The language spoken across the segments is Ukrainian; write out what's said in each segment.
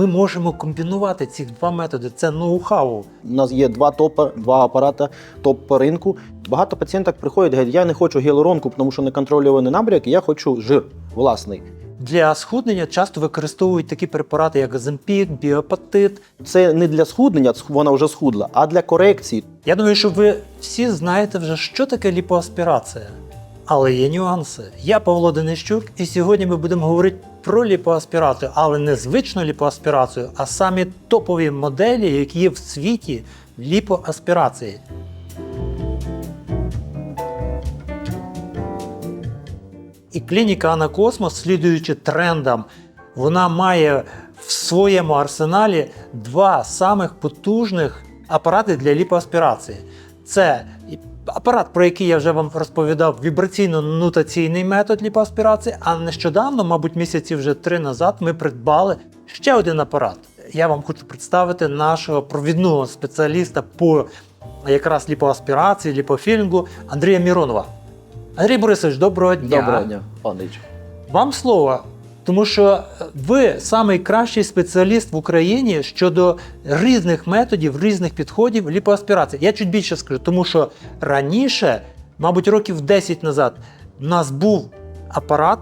ми можемо комбінувати ці два методи. Це ноу-хау. У нас є два топи, два апарати топ по ринку. Багато пацієнток приходять, говорять, я не хочу гіалуронку, тому що не контрольований набряк, я хочу жир власний. Для схуднення часто використовують такі препарати, як Земпік, біопатит. Це не для схуднення, вона вже схудла, а для корекції. Я думаю, що ви всі знаєте вже, що таке ліпоаспірація. Але є нюанси. Я Павло Денищук, і сьогодні ми будемо говорити про ліпоаспірацію, але не звичну ліпоаспірацію, а самі топові моделі, які є в світі ліпоаспірації. І клініка Анакосмос, слідуючи трендам, вона має в своєму арсеналі два самих потужних апарати для ліпоаспірації. Це апарат, про який я вже вам розповідав, вібраційно-нутаційний метод ліпоаспірації. А нещодавно, мабуть, місяці вже три назад, ми придбали ще один апарат. Я вам хочу представити нашого провідного спеціаліста по якраз ліпоаспірації, ліпофілінгу Андрія Міронова. Андрій Борисович, доброго дня. Доброго дня, пане Вам слово, тому що ви найкращий спеціаліст в Україні щодо різних методів, різних підходів ліпоаспірації. Я чуть більше скажу, тому що раніше, мабуть, років 10 назад, в нас був апарат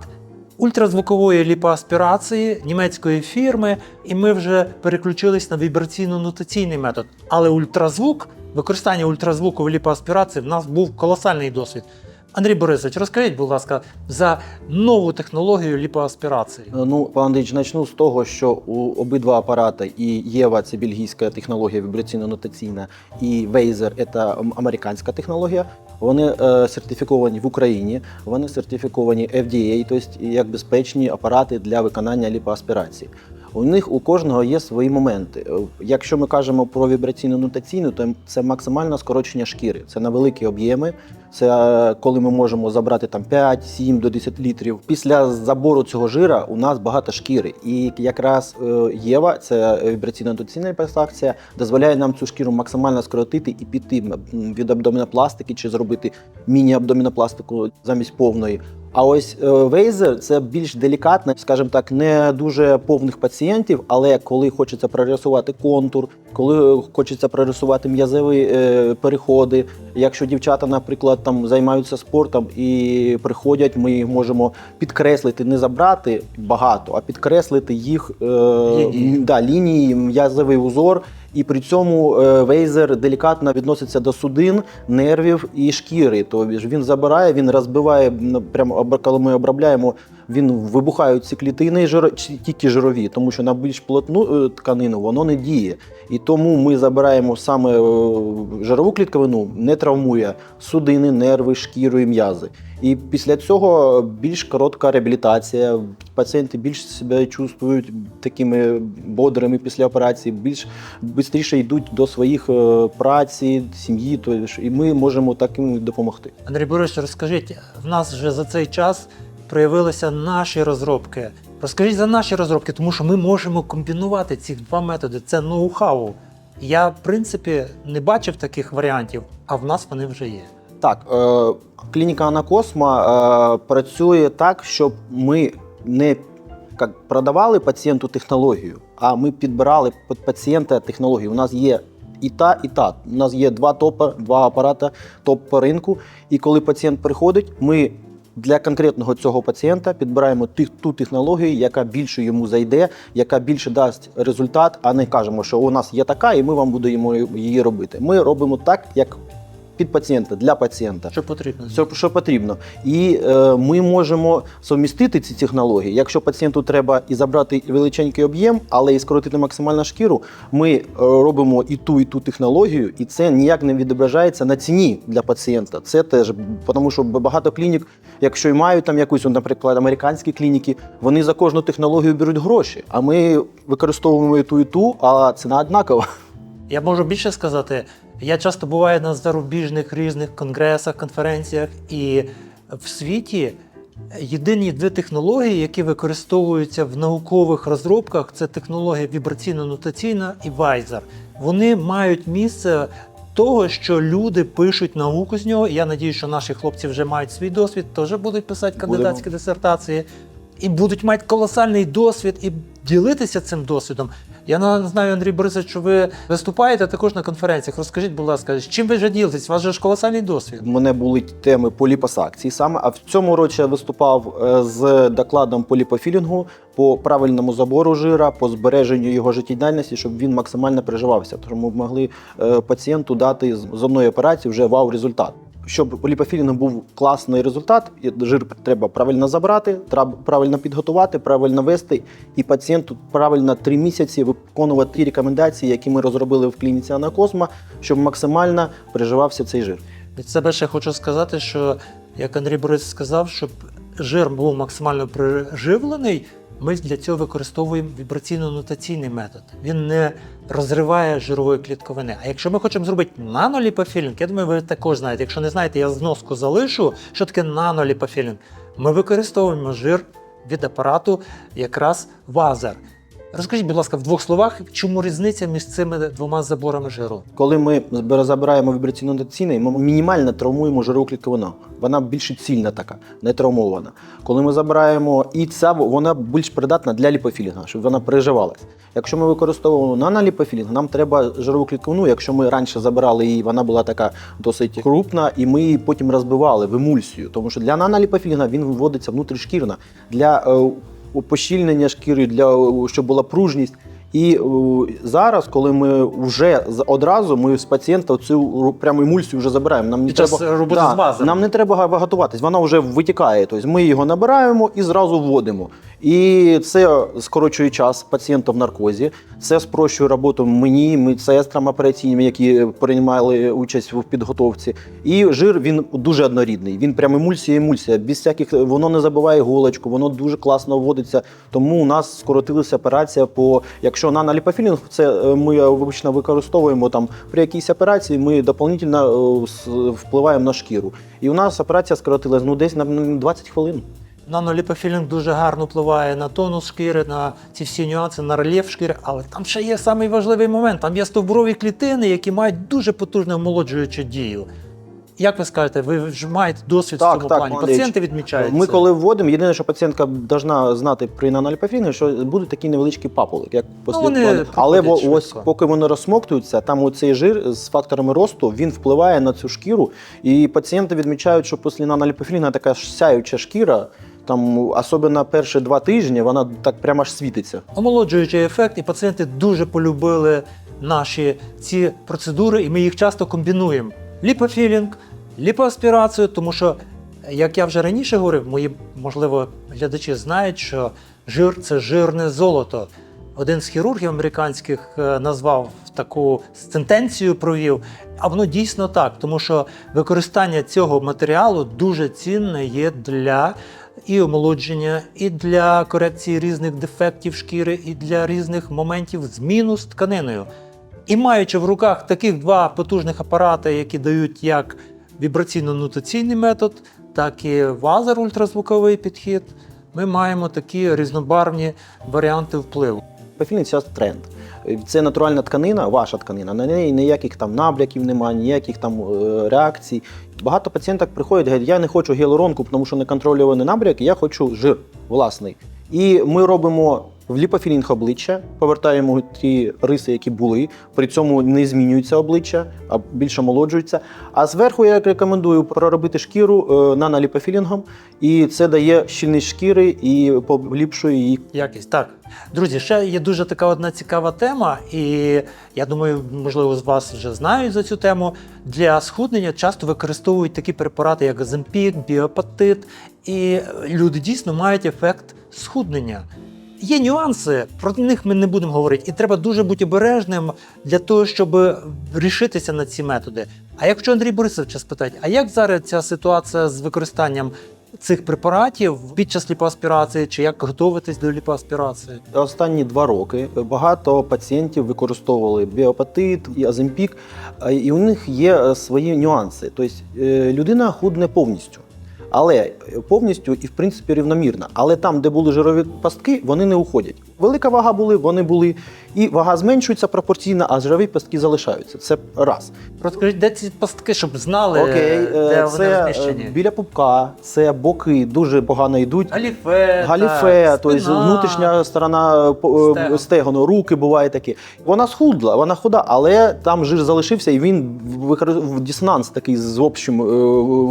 ультразвукової ліпоаспірації німецької фірми, і ми вже переключились на вібраційно-нутаційний метод. Але ультразвук, використання ультразвуку в ліпоаспірації в нас був колосальний досвід. Андрій Борисович, розкажіть, будь ласка, за нову технологію ліпоаспірації. Ну, пан Андрійович, почну з того, що у обидва апарати і Єва це бельгійська технологія вібраційно-нотаційна, і Вейзер це американська технологія. Вони е, сертифіковані в Україні, вони сертифіковані FDA, тобто як безпечні апарати для виконання ліпоаспірації. У них у кожного є свої моменти. Е, Якщо ми кажемо про вібраційно-нутаційну, то це максимальне скорочення шкіри. Це на великі об'єми. Це е, коли ми можемо забрати там 5, 7 до 10 літрів. Після забору цього жира у нас багато шкіри. І якраз е, Єва, це вібраційна доцільна ліпосакція, дозволяє нам цю шкіру максимально скоротити і піти від абдомінопластики чи зробити міні-абдомінопластику замість повної. А ось е, вейзер це більш делікатно, скажімо так, не дуже повних пацієнтів, але коли хочеться прорисувати контур, коли хочеться прорисувати м'язові е, переходи. Якщо дівчата, наприклад, там займаються спортом і приходять, ми їх можемо підкреслити, не забрати багато, а підкреслити їх е, да, лінії, м'язовий узор. І при цьому е, вейзер делікатно відноситься до судин, нервів і шкіри. Тобто він забирає, він розбиває прямо коли ми обробляємо, він вибухають ці клітини жиро, чи тільки жирові, тому що на більш плотну е, тканину воно не діє. І тому ми забираємо саме е, жирову клітковину, не травмує судини, нерви, шкіру і м'язи. І після цього більш коротка реабілітація. Пацієнти більш себе чувствують такими бодрими після операції, більш швидше йдуть до своїх е, праці, сім'ї. То і ми можемо таким допомогти. Андрій Борисович, розкажіть, в нас вже за цей час проявилися наші розробки. Розкажіть за наші розробки, тому що ми можемо комбінувати ці два методи. Це ноу-хау. Я, в принципі, не бачив таких варіантів, а в нас вони вже є. Так, е, клініка Анакосма е, працює так, щоб ми не як, продавали пацієнту технологію, а ми підбирали під пацієнта технологію. У нас є і та, і та. У нас є два топи, два апарати топ по ринку. І коли пацієнт приходить, ми для конкретного цього пацієнта підбираємо тих- ту технологію, яка більше йому зайде, яка більше дасть результат, а не кажемо, що у нас є така, і ми вам будемо її робити. Ми робимо так, як під пацієнта, для пацієнта. Що потрібно? Все, що потрібно. І е, ми можемо совмістити ці технології. Якщо пацієнту треба і забрати величенький об'єм, але і скоротити максимально шкіру, ми е, робимо і ту, і ту технологію, і це ніяк не відображається на ціні для пацієнта. Це теж, тому що багато клінік, якщо і мають там якусь, наприклад, американські клініки, вони за кожну технологію беруть гроші. А ми використовуємо і ту, і ту, а ціна однакова. Я можу більше сказати. Я часто буваю на зарубіжних різних конгресах, конференціях, і в світі єдині дві технології, які використовуються в наукових розробках, це технологія вібраційно-нотаційна і Вайзер. Вони мають місце того, що люди пишуть науку з нього. Я надію, що наші хлопці вже мають свій досвід, теж будуть писати кандидатські дисертації. і будуть мати колосальний досвід і ділитися цим досвідом. Я на- знаю, Андрій Борисович, що ви виступаєте також на конференціях. Розкажіть, будь ласка, з чим ви вже ділитесь? У вас же ж колосальний досвід. Мене були теми по ліпосакції саме. А в цьому році я виступав е, з докладом по ліпофілінгу, по правильному забору жира, по збереженню його життєдальності, щоб він максимально переживався. Тому ми могли е, пацієнту дати з одної операції вже вау-результат. Щоб по ліпофілінгу був класний результат, жир треба правильно забрати, треба правильно підготувати, правильно вести, і пацієнту правильно три місяці виконувати ті рекомендації, які ми розробили в клініці Анакосма, щоб максимально переживався цей жир. Від себе ще хочу сказати, що як Андрій Борис сказав, щоб жир був максимально приживлений, ми для цього використовуємо вібраційно-нотаційний метод. Він не розриває жирової клітковини. А якщо ми хочемо зробити наноліпофілінг, я думаю, ви також знаєте. Якщо не знаєте, я зноску залишу, що таке наноліпофілінг. Ми використовуємо жир від апарату якраз вазер. Розкажіть, будь ласка, в двох словах, чому різниця між цими двома заборами жиру? Коли ми забираємо вібраційно нотаційний, ми мінімально травмуємо жирову клітковину. Вона більш цільна така, не травмована. Коли ми забираємо і ця, вона більш придатна для ліпофілінга, щоб вона переживалась. Якщо ми використовуємо наноліпофілінг, нам треба жирову клітковину. Якщо ми раніше забирали її, вона була така досить крупна, і ми її потім розбивали в емульсію. Тому що для наноліпофілінга він вводиться внутрішкірно для е, пощільнення шкіри, для щоб була пружність. І зараз, коли ми вже одразу ми з пацієнта цю пряму емульсію вже забираємо. Нам не час треба роботи з вазером. нам не треба готуватись, вона вже витікає. Тобто ми його набираємо і зразу вводимо. І це скорочує час пацієнта в наркозі, це спрощує роботу мені, медсестрам операційним, які приймали участь в підготовці. І жир він дуже однорідний. Він прям емульсія, емульсія. Без всяких воно не забиває голочку, воно дуже класно вводиться. Тому у нас скоротилася операція по якщо наноліпофілінг, це е, ми обично використовуємо там при якійсь операції. Ми дополнительно е, впливаємо на шкіру. І у нас операція скоротилась ну десь на 20 хвилин. Наноліпофілінг дуже гарно впливає на тонус шкіри, на ці всі нюанси, на рельєф шкіри, але там ще є самий важливий момент. Там є стовбурові клітини, які мають дуже потужну омолоджуючу дію. Як ви скажете, ви вже маєте досвід в цьому плані? Андрій, Пацієнти відмічають. Ми це. коли вводимо, єдине, що пацієнтка повинна знати при наноліпофілінгу, що будуть такі невеличкі папули, як послідковані. вони Але проходять ось поки вони розсмоктуються, там оцей жир з факторами росту він впливає на цю шкіру. І пацієнти відмічають, що після наноліпофілінга така ж сяюча шкіра. Там, особливо перші два тижні, вона так прямо аж світиться. омолоджуючий ефект, і пацієнти дуже полюбили наші ці процедури, і ми їх часто комбінуємо. Ліпофілінг, ліпоаспірацію, тому що, як я вже раніше говорив, мої, можливо, глядачі знають, що жир це жирне золото. Один з хірургів американських е, назвав таку сентенцію, провів, а воно дійсно так, тому що використання цього матеріалу дуже цінне є для і омолодження, і для корекції різних дефектів шкіри, і для різних моментів зміну з тканиною. І маючи в руках таких два потужних апарати, які дають як вібраційно-нутаційний метод, так і вазер ультразвуковий підхід, ми маємо такі різнобарвні варіанти впливу. Пафілінг це тренд. Це натуральна тканина, ваша тканина. На неї ніяких там набряків немає, ніяких там е, реакцій. Багато пацієнток приходять, говорять, я не хочу гіалуронку, тому що не контрольований набряк, я хочу жир власний. І ми робимо в ліпофілінг обличчя, повертаємо ті риси, які були. При цьому не змінюється обличчя, а більше молоджується. А зверху я рекомендую проробити шкіру е, наноліпофілінгом, і це дає щільність шкіри і поліпшує її Якість так. Друзі, ще є дуже така одна цікава тема, і я думаю, можливо, з вас вже знають за цю тему. Для схуднення часто використовують такі препарати, як Земпік, біопатит, і люди дійсно мають ефект схуднення. Є нюанси, про них ми не будемо говорити, і треба дуже бути обережним для того, щоб рішитися на ці методи. А якщо Андрій Борисовича спитати, а як зараз ця ситуація з використанням цих препаратів під час ліпоаспірації, чи як готуватись до ліпоаспірації? Останні два роки багато пацієнтів використовували біопатит і аземпік, і у них є е, свої нюанси. Тобто е, людина худне повністю. Але е, повністю і в принципі рівномірно. Але там, де були жирові пастки, вони не уходять. Велика вага були, вони були, і вага зменшується пропорційно, а жирові пастки залишаються. Це раз. Розкажіть, де ці пастки, щоб знали, Окей, де е, вони це е, розміщені? біля пупка, це боки дуже погано йдуть. Галіфе, Галіфе, тобто внутрішня сторона е, по- е, Стегон. стегону, руки буває такі. Вона схудла, вона худа, але там жир залишився, і він в дисонанс такий з общим е,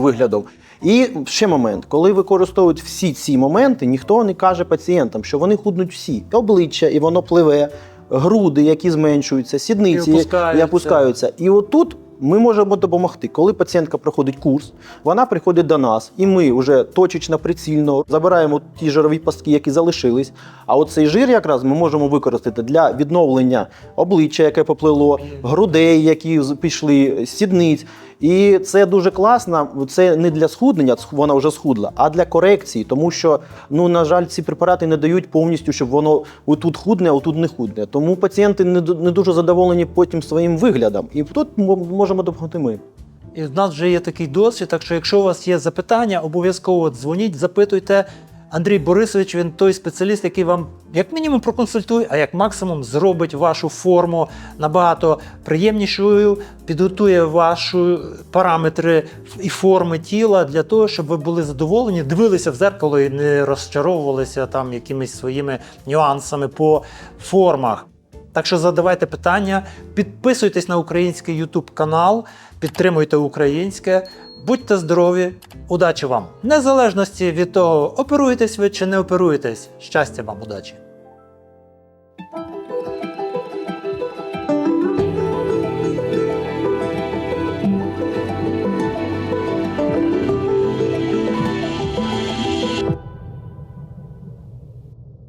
виглядом. І ще момент, коли використовують всі ці моменти, ніхто не каже пацієнтам, що вони худнуть всі. Обличчя, і воно пливе, груди, які зменшуються, сідниці, І опускаються. і опускаються. І отут ми можемо допомогти. Коли пацієнтка проходить курс, вона приходить до нас, і ми вже точечно, прицільно забираємо ті жирові пастки, які залишились. А от цей жир якраз ми можемо використати для відновлення обличчя, яке поплило, грудей, які пішли, сідниць. І це дуже класно. Це не для схуднення, вона вже схудла, а для корекції, тому що, ну на жаль, ці препарати не дають повністю, щоб воно отут худне, а отут не худне. Тому пацієнти не, не дуже задоволені потім своїм виглядом. І тут можемо допомогти ми. І в нас вже є такий досвід, так що якщо у вас є запитання, обов'язково дзвоніть, запитуйте. Андрій Борисович, він той спеціаліст, який вам як мінімум проконсультує, а як максимум зробить вашу форму набагато приємнішою, підготує ваші параметри і форми тіла для того, щоб ви були задоволені, дивилися в зеркало і не розчаровувалися там якимись своїми нюансами по формах. Так що задавайте питання, підписуйтесь на український YouTube канал, підтримуйте українське, будьте здорові, удачі вам! Незалежності від того, оперуєтесь ви чи не оперуєтесь. Щастя вам, удачі!